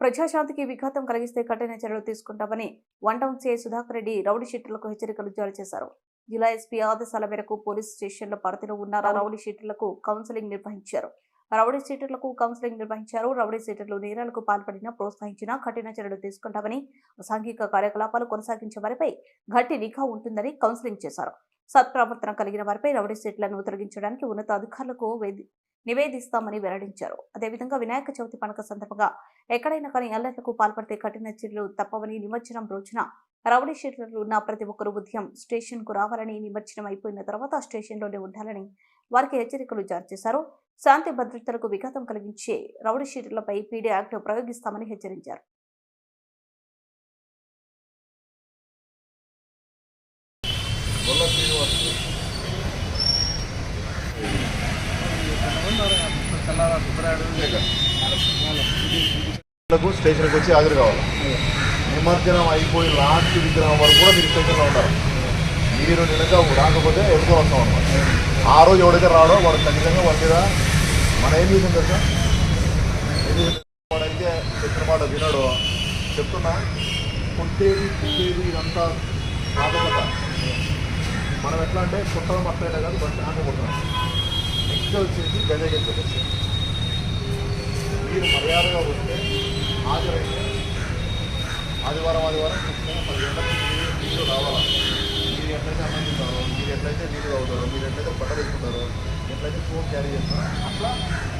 ప్రజాశాంతికి విఘాతం కలిగిస్తే కఠిన చర్యలు తీసుకుంటామని one town CI Sudhakar Reddy rowdy షీటర్లకు హెచ్చరికలు జారీ చేశారు. జిల్లా ఎస్పీ ఆదేశాల మేరకు పోలీస్ స్టేషన్ల పరిధిలో ఉన్న రౌడీ షీటర్లకు కౌన్సిలింగ్ నిర్వహించారు. రౌడీ సీటర్లకు కౌన్సిలింగ్ నిర్వహించారు. రౌడీ షీటర్లు నేరాలకు పాల్పడినా ప్రోత్సహించినా కఠిన చర్యలు తీసుకుంటామని సాంఘిక కార్యకలాపాలు కొనసాగించే వారిపై గట్టి నిఘా ఉంటుందని కౌన్సిలింగ్ చేశారు. సత్ప్రవర్తన కలిగిన వారిపై రౌడీ సీట్లను తొలగించడానికి ఉన్నత అధికారులకు వేది నివేదిస్తామని వెల్లడించారు. అదేవిధంగా వినాయక చవితి పండుగ సందర్భంగా ఎక్కడైనా కానీ అల్లర్లకు పాల్పడితే కఠిన చర్యలు తప్పవని నిమజ్జనం రోజున రౌడీ షీటర్లు ఉన్న ప్రతి ఒక్కరూ ఉదయం స్టేషన్కు రావాలని నిమజ్జనం అయిపోయిన తర్వాత స్టేషన్లోనే ఉండాలని వారికి హెచ్చరికలు జారీ చేశారు. శాంతి భద్రతలకు విఘాతం కలిగించే రౌడీ షీటర్లపై పీడీ యాక్ట్ ప్రయోగిస్తామని హెచ్చరించారు. స్టేషన్కి వచ్చి హాజరు కావాలి. నిమజ్జనం అయిపోయి లాస్ట్ విగ్రహం వరకు కూడా మీరు స్టేషన్లో ఉంటారు. మీరు నిలక రాకపోతే ఎదుగు వస్తాం అనమాట ఆ రోజు ఎవడైతే రాడో వాడు ఖచ్చితంగా వాడి మీద మన ఏం చేసాం కదా వాడైతే చెప్పిన మాట వినడు చెప్తున్నా కొట్టేది కుట్టేది ఇదంతా కాదొకట మనం ఎట్లా అంటే కుట్టడం అట్లయినా కాదు బట్ ఆట కొట్టడం నెక్స్ట్ వచ్చేసి గజగెట్ వచ్చేసి. మీరు మర్యాదగా వస్తే హాజరైతే ఆదివారం ఆదివారం ఖచ్చితంగా పది గంటలకు మీరు రావాలా. మీరు ఎట్లయితే అన్నం మీరు ఎట్లయితే నీళ్ళు అవుతారో మీరు ఎట్లయితే బట్టలు వేసుకుంటారో ఎట్లయితే ఫోన్ క్యారీ చేస్తారో అట్లా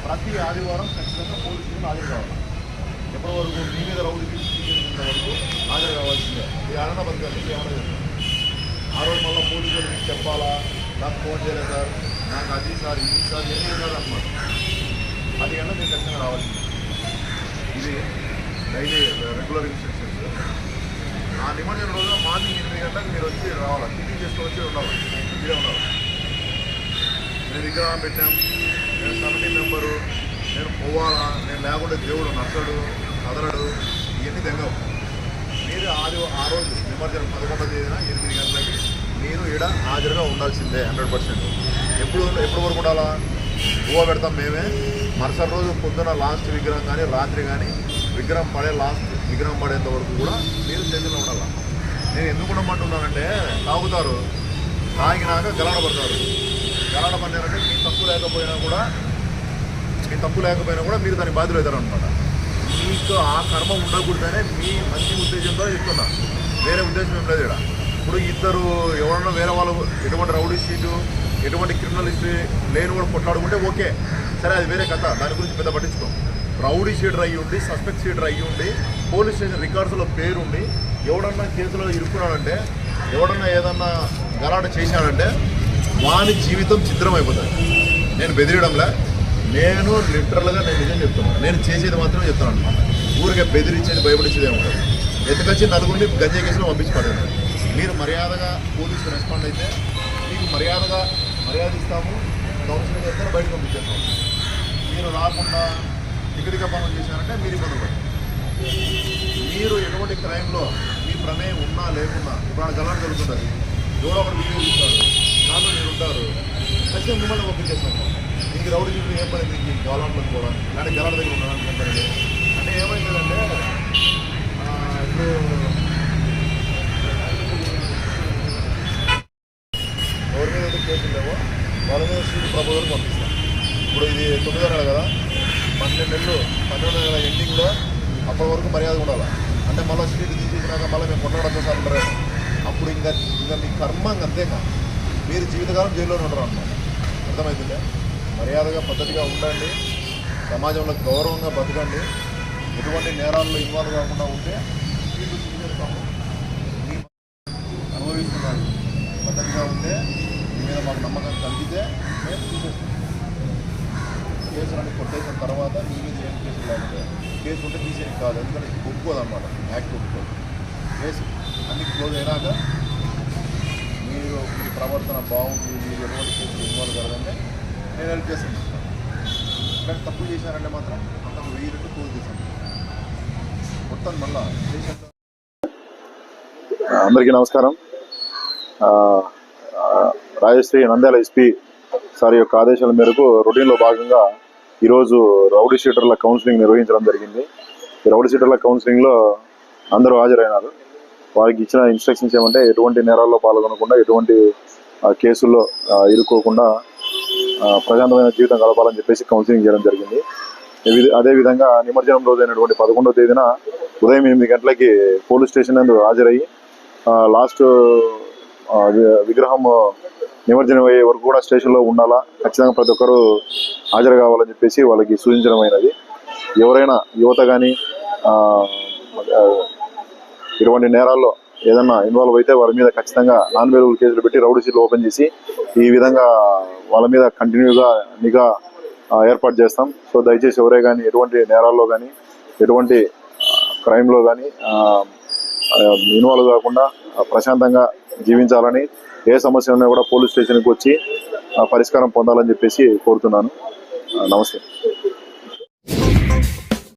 ప్రతి ఆదివారం ఖచ్చితంగా పోలీసులు హాజరు కావాలి. ఎప్పటి వరకు మీ మీద రౌడీ తీసుకునేంత వరకు హాజరు కావాల్సిందే. ఈ ఆనంద బతకాలి ఏమన్నా చెప్తారు ఆ రోజు మళ్ళీ పోలీసులు మీకు చెప్పాలా? నాకు ఫోన్ చేయలేదు సార్. నాకు అది సార్ ఇది సార్ ఏం కాదు అన్నమాట అది కన్నా నేను ఖచ్చితంగా రావాల్సింది ఇది డైలీ రెగ్యులర్ ఇన్స్ట్రక్షన్స్ ఆ నిమజ్జనం రోజు మార్నింగ్ ఎనిమిది గంటలకు మీరు వచ్చి రావాలి. టిఫిన్ చేసుకుని వచ్చి ఉండాలి. ఇదే ఉండాలి. నేను విగ్రహం పెట్టాం. నేను కమిటీ మెంబరు. నేను పోవాలా? నేను లేకుంటే దేవుడు నచ్చడు కదలడు. ఇవన్నీ తెగవు. మీరు ఆది ఆ రోజు నిమజ్జనం పదకొండవ తేదీన ఎనిమిది గంటలకి మీరు ఈడ హాజరుగా ఉండాల్సిందే హండ్రెడ్ పర్సెంట్. ఎప్పుడు ఎప్పుడు వరకు ఉండాలా? పువ్వ పెడతాం మేమే. మరుసటి రోజు పొద్దున లాస్ట్ విగ్రహం కానీ రాత్రి కానీ విగ్రహం పడే లాస్ట్ విగ్రహం పడేంత వరకు కూడా మీరు చేతిలో ఉండాలి? నేను ఎందుకు ఉండమంటున్నానంటే తాగుతారు తాగినాక గలాడ పడతారు. గలాడ పడినారంటే మీ తప్పు లేకపోయినా కూడా మీ తప్పు లేకపోయినా కూడా మీరు దాన్ని బాధ్యులు అవుతారనమాట మీకు ఆ కర్మ ఉండకూడదనే మీ మంచి ఉద్దేశంతో చెప్తున్నా. వేరే ఉద్దేశం ఏం లేదు ఇక్కడ. ఇప్పుడు ఇద్దరు ఎవరన్నా వేరే వాళ్ళు ఎటువంటి రౌడీ షీటు ఎటువంటి క్రిమినల్ హిస్టరీ లేని కూడా కొట్లాడుకుంటే ఓకే. సరే అది వేరే కథ. దాని గురించి పెద్ద పట్టించుకోం. రౌడీ షీటర్ అయ్యి ఉండి సస్పెక్ట్ షీటర్ అయ్యి ఉండి పోలీస్ స్టేషన్ రికార్డ్స్లో పేరుండి ఎవడన్నా కేసులో ఇరుక్కున్నాడంటే ఎవడన్నా ఏదన్నా గలాట చేశాడంటే వాని జీవితం చిత్రం అయిపోతుంది నేను బెదిరియడంలే. నేను లిటరల్గా నేను నిజం చెప్తున్నాను నేను చేసేది మాత్రమే చెప్తాను అనమాట ఊరికే బెదిరించేది భయపడించేది ఉంటుంది ఎత్తుకొచ్చి నలుగురిని గంజా కేసులో పంపించి పడాను మీరు మర్యాదగా పోలీసులు రెస్పాండ్ అయితే మీకు మర్యాదగా మర్యాద ఇస్తాము కౌన్సిలింగ్ అయితే బయటకు పంపించేస్తాము. మీరు రాకుండా తికటిక పనులు చేశారంటే మీరు ఇబ్బంది మీరు ఎటువంటి క్రైమ్లో మీ ప్రమేయం ఉన్నా లేకున్నా ఇప్పుడు ఆ గలాట్ జరుగుతుంది. ఎవరో ఒకటి వీడియో దాంట్లో మీరు ఉంటారు. ఖచ్చితంగా మిమ్మల్ని పంపించేస్తాము మీకు రౌడీ చూపి ఏం పని మీకు గవర్నమెంట్లో పోవడానికి? అంటే గలాట్ దగ్గర ఉండడానికి ఏం పని లేదు. అంటే ఏమైందంటే ఆ, ఇప్పుడు ఎవరి మీద అయితే కేసులు లేవో వాళ్ళ మీద సీటు ప్రభుత్వం పంపిస్తాం ఇప్పుడు ఇది తొమ్మిదో నెల కదా? పన్నెండు నెలలు పన్నెండు నెలల ఎండింగ్లో అప్పటి వరకు మర్యాద ఉండాలి? అంటే మళ్ళీ సీట్ తీసేసినాక మళ్ళీ మేము కొట్టడం సార్ ఉంటారు అప్పుడు ఇంకా ఇంకా మీ కర్మ అంతేకా మీరు జీవితకాలం జైల్లోనే ఉండరు అన్నమాట. అర్థమవుతుందా మర్యాదగా పద్ధతిగా ఉండండి. సమాజంలో గౌరవంగా బతకండి. ఎటువంటి నేరాల్లో ఇన్వాల్వ్ కాకుండా ఉంటే సీట్లు తీసేస్తాము మీ అనుభవిస్తున్నారు పద్ధతిగా ఉంటే మీ మీద మాకు నమ్మకం కలిగితే మేము తీసేస్తాం కేసులన్నీ కొట్టేసిన తర్వాత మీ మీద ఏం కేసులు లేకపోతే కేసు ఉంటే తీసేది కాదు. ఎందుకంటే ఒప్పుకోదు అనమాట యాక్ట్ ఒప్పుకోదు. కేసు అన్ని క్లోజ్ అయినాక మీరు మీ ప్రవర్తన బాగుంది మీరు ఎటువంటి కేసులు ఇన్వాల్వ్ కలదంటే నేను హెల్ప్ చేస్తాను. కానీ తప్పు చేశారంటే మాత్రం అంతకు వెయ్యి రెండు క్లోజ్ చేశాను. మొత్తం మళ్ళా అందరికీ నమస్కారం. రాజశ్రీ నంద్యాల ఎస్పీ సార్ యొక్క ఆదేశాల మేరకు రొటీన్లో భాగంగా ఈరోజు రౌడీ షీటర్ల కౌన్సిలింగ్ నిర్వహించడం జరిగింది. ఈ రౌడీ షీటర్ల కౌన్సిలింగ్లో అందరూ హాజరైనారు. వారికి ఇచ్చిన ఇన్స్ట్రక్షన్స్ ఏమంటే ఎటువంటి నేరాల్లో పాల్గొనకుండా ఎటువంటి కేసుల్లో ఇరుక్కోకుండా ప్రశాంతమైన జీవితం గడపాలని చెప్పేసి కౌన్సిలింగ్ చేయడం జరిగింది. అదేవిధంగా నిమజ్జనం రోజు అయినటువంటి పదకొండవ తేదీన ఉదయం ఎనిమిది గంటలకి పోలీస్ స్టేషన్ నందు హాజరయ్యి లాస్ట్ విగ్రహం నిమజ్జనం అయ్యే వరకు కూడా స్టేషన్లో ఉండాలా? ఖచ్చితంగా ప్రతి ఒక్కరూ హాజరు కావాలని చెప్పేసి వాళ్ళకి సూచించడం అయినది ఎవరైనా యువత కానీ ఇటువంటి నేరాల్లో ఏదన్నా ఇన్వాల్వ్ అయితే వాళ్ళ మీద ఖచ్చితంగా నాన్ వేలుగులు కేసులు పెట్టి రౌడీ సీట్లు ఓపెన్ చేసి ఈ విధంగా వాళ్ళ మీద కంటిన్యూగా నిఘా ఏర్పాటు చేస్తాం. సో దయచేసి ఎవరే కానీ ఎటువంటి నేరాల్లో కానీ ఎటువంటి క్రైమ్లో కానీ ఇన్వాల్వ్ కాకుండా ప్రశాంతంగా జీవించాలని ఏ సమస్య ఉన్నా కూడా పోలీస్ స్టేషన్కి వచ్చి పరిష్కారం పొందాలని చెప్పేసి కోరుతున్నాను. నమస్తే.